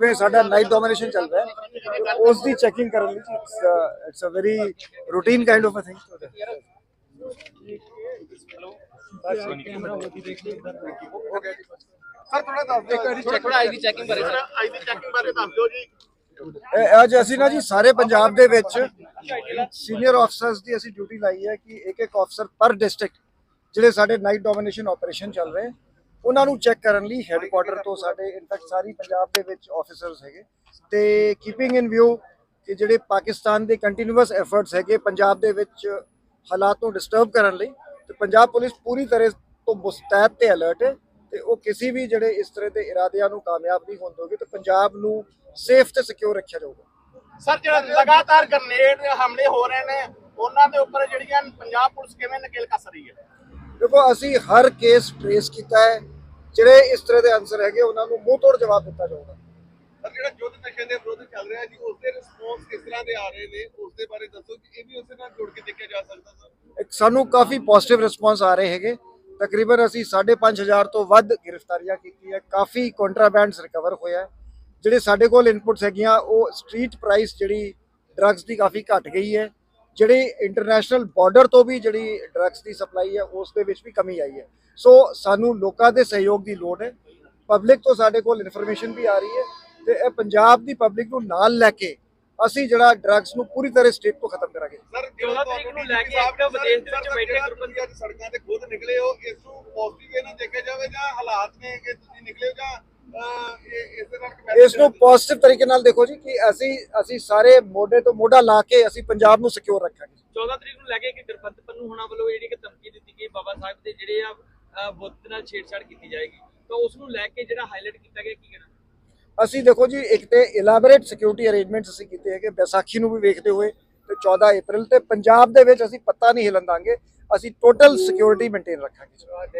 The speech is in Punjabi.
ਜਿਵੇਂ ਸਾਡਾ ਨਾਈਟ ਡੋਮੀਨੇਸ਼ਨ ਚੱਲ ਰਿਹਾ ਹੈ। ਉਸ ਦੀ ਚੈਕਿੰਗ ਕਰਨ ਲਈ it's a very routine kind of a thing sir ਥੋੜਾ ਦੱਸ ਦਿਓ। ਇੱਕ ਵਾਰੀ ਥੋੜਾ ਆਈ ਦੀ ਚੈਕਿੰਗ ਬਾਰੇ। ਸਰ ਆਈ ਦੀ ਚੈਕਿੰਗ ਬਾਰੇ ਦੱਸ ਦਿਓ ਜੀ। ਇਹ ਅੱਜ ਅਸੀਂ ਨਾ ਜੀ ਸਾਰੇ ਪੰਜਾਬ ਦੇ ਵਿੱਚ ਸੀਨੀਅਰ ਆਫਸਰਸ ਦੀ ਅਸੀਂ ਡਿਊਟੀ ਲਾਈ ਹੈ ਕਿ ਇੱਕ ਇੱਕ ਆਫਸਰ ਪਰ ਡਿਸਟ੍ਰਿਕਟ ਜਿਹੜੇ ਸਾਡੇ ਨਾਈਟ ਡੋਮੀਨੇਸ਼ਨ ਆਪਰੇਸ਼ਨ ਚੱਲ ਰਹੇ। ਉਹਨਾਂ ਨੂੰ ਚੈੱਕ ਕਰਨ ਲਈ ਹੈੱਡਕੁਆਟਰ ਤੋਂ ਸਾਡੇ ਇਨਫੈਕਟ ਸਾਰੀ ਪੰਜਾਬ ਦੇ ਵਿੱਚ ਆਫੀਸਰਸ ਹੈਗੇ। ਤੇ ਕੀਪਿੰਗ ਇਨ ਵਿਊ ਕਿ ਜਿਹੜੇ ਪਾਕਿਸਤਾਨ ਦੇ ਕੰਟੀਨਿਊਸ ਐਫਰਟਸ ਹੈਗੇ ਪੰਜਾਬ ਦੇ ਵਿੱਚ ਹਾਲਾਤ ਨੂੰ ਡਿਸਟਰਬ ਕਰਨ ਲਈ ਤੇ ਪੰਜਾਬ ਪੁਲਿਸ ਪੂਰੀ ਤਰ੍ਹਾਂ ਤੋਂ ਮੁਸਤੈਦ ਤੇ ਅਲਰਟ ਹੈ ਤੇ ਉਹ ਕਿਸੇ ਵੀ ਜਿਹੜੇ ਇਸ ਤਰ੍ਹਾਂ ਦੇ ਇਰਾਦਿਆਂ ਨੂੰ ਕਾਮਯਾਬ ਨਹੀਂ ਹੋਣ ਦੋਗੇ ਤੇ ਪੰਜਾਬ ਨੂੰ ਸੇਫ ਤੇ ਸਿਕਿਉਰ ਰੱਖਿਆ ਜਾਊਗਾ। ਸਰ ਜਿਹੜਾ ਲਗਾਤਾਰ ਗ੍ਰਨੇਡ ਹਮਲੇ ਹੋ ਰਹੇ ਨੇ ਉਹਨਾਂ ਦੇ ਉੱਪਰ ਜਿਹੜੀਆਂ ਪੰਜਾਬ ਪੁਲਿਸ ਕਿਵੇਂ ਨਕੇਲ ਕੱਸ ਰਹੀ ਹੈ? ਦੇਖੋ ਅਸੀਂ ਹਰ ਕੇਸ ਟ੍ਰੇਸ ਕੀਤਾ ਹੈ ਜਿਹੜੇ ਇਸ ਤਰ੍ਹਾਂ ਦੇ ਅਨਸਰ ਹੈਗੇ ਉਹਨਾਂ ਨੂੰ ਮੂੰਹ ਤੋੜ ਜਵਾਬ ਦਿੱਤਾ ਜਾਊਗਾ। ਜਿਹੜਾ ਯੁੱਧ ਨਸ਼ੇ ਦੇ ਵਿਰੁੱਧ ਚੱਲ ਰਿਹਾ ਜੀ ਉਸ ਦੇ ਰਿਸਪੌਂਸ ਕਿਸ ਤਰ੍ਹਾਂ ਦੇ ਆ ਰਹੇ ਨੇ ਉਸ ਦੇ ਬਾਰੇ ਦੱਸੋ ਕਿ ਇਹ ਵੀ ਉਸੇ ਨਾਲ ਜੁੜ ਕੇ ਦੇਖਿਆ ਜਾ ਸਕਦਾ ਸਰ। ਸਾਨੂੰ ਕਾਫੀ ਪੋਜ਼ਿਟਿਵ ਰਿਸਪੌਂਸ ਆ ਰਹੇ ਹੈਗੇ। ਤਕਰੀਬਨ ਅਸੀਂ 5500 ਤੋਂ ਵੱਧ ਗ੍ਰਿਫਤਾਰੀਆਂ ਕੀਤੀਆਂ ਕਾਫੀ ਕੰਟਰਾਬੈਂਡਸ ਰਿਕਵਰ ਹੋਇਆ। ਹੈ। ਜਿਹੜੇ ਸਾਡੇ ਕੋਲ ਇਨਪੁਟਸ ਹੈਗੀਆਂ ਉਹ ਸਟਰੀਟ ਪ੍ਰਾਈਸ ਜਿਹੜੀ ਡਰੱਗਸ ਦੀ ਕਾਫੀ ਘਟ ਗਈ ਹੈ। ਜਿਹੜੀ ਇੰਟਰਨੈਸ਼ਨਲ ਬਾਰਡਰ ਤੋਂ ਵੀ ਜਿਹੜੀ ਡਰੱਗਸ ਦੀ ਸਪਲਾਈ ਹੈ ਉਸ ਦੇ ਵਿੱਚ ਵੀ ਕਮੀ ਆਈ ਹੈ। ਸੋ ਸਾਨੂੰ ਲੋਕਾਂ ਦੇ ਸਹਿਯੋਗ ਦੀ ਲੋੜ ਹੈ। ਪਬਲਿਕ ਤੋਂ ਸਾਡੇ ਕੋਲ ਇਨਫੋਰਮੇਸ਼ਨ ਵੀ ਆ ਰਹੀ ਹੈ ਤੇ ਇਹ ਪੰਜਾਬ ਦੀ ਪਬਲਿਕ ਨੂੰ ਨਾਲ ਲੈ ਕੇ ਅਸੀਂ ਜਿਹੜਾ ਡਰੱਗਸ ਨੂੰ ਪੂਰੀ ਤਰ੍ਹਾਂ ਸਟੇਟ ਤੋਂ ਖਤਮ ਕਰਾਂਗੇ। ਸਰ ਚੌਦਾਂ ਤਰੀਕ ਨੂੰ ਲੈ ਕੇ ਇੱਕ ਵਿਦੇਸ਼ ਦੇ ਵਿੱਚ ਬੈਠੇ ਗੁਰਬੰਦ- ਅੱਜ ਸੜਕਾਂ ਤੇ ਖੁਦ ਨਿਕਲੇ ਹੋ ਇਸ ਨੂੰ ਪੋਜ਼ਿਟਿਵ ਇਹ ਨਾ ਦੇਖਿਆ ਜਾਵੇ ਜਾਂ ਹਾਲਾਤ ਨੇ ਕਿ ਤੁਸੀਂ ਨਿਕਲੇ ਹੋ ਜਾਂ ਇਸ ਨੂੰ ਪੋਜ਼ਿਟਿਵ ਤਰੀਕੇ ਨਾਲ ਦੇਖੋ ਜੀ ਕਿ ਅਸੀਂ ਅਸੀਂ ਸਾਰੇ ਮੋਢੇ ਤੋਂ ਮੋਢਾ ਲਾ ਕੇ ਅਸੀਂ ਪੰਜਾਬ ਨੂੰ ਸਿਕਿਉਰ ਰੱਖਾਂਗੇ। 14 ਤਰੀਕ ਨੂੰ ਲੈ ਕੇ ਕਿ ਗੁਰਬੰਦ ਪੰਨੂ ਹੋਣਾ ਵੱਲੋਂ ਜਿਹੜੀ ਕਿ ਧਮਕੀ ਦਿੱਤੀ ਗਈ ਬਾਬਾ ਸਾਹਿਬ ਦੇ ਜਿਹੜੇ ਆ ਬੁੱਤ ਨਾਲ ਛੇੜਛਾੜ ਕੀਤੀ ਜਾਏਗੀ। ਤਾਂ ਉਸ ਨੂੰ ਲੈ ਕੇ ਜਿਹੜਾ ਹਾਈਲਾਈਟ ਕੀਤਾ ਗਿਆ ਕੀ ਕਹਿਣਾ? ਅਸੀਂ ਦੇਖੋ ਜੀ ਇੱਕ ਤੇ ਇਲੈਬੋਰੇਟ ਸਿਕਿਉਰਿਟੀ ਅਰੇਂਜਮੈਂਟਸ ਅਸੀਂ ਕੀਤੇ ਹੈਗੇ ਵਿਸਾਖੀ ਨੂੰ ਵੀ ਵੇਖਦੇ ਹੋਏ ਤੇ 14 ਅਪ੍ਰੈਲ ਤੇ ਪੰਜਾਬ ਦੇ ਵਿੱਚ ਅਸੀਂ ਪੱਤਾ ਨਹੀਂ ਹਿਲਣ ਦਾਂਗੇ ਅਸੀਂ ਟੋਟਲ ਸਿਕਿਉਰਿਟੀ ਮੇਨਟੇਨ ਰੱਖਾਂਗੇ।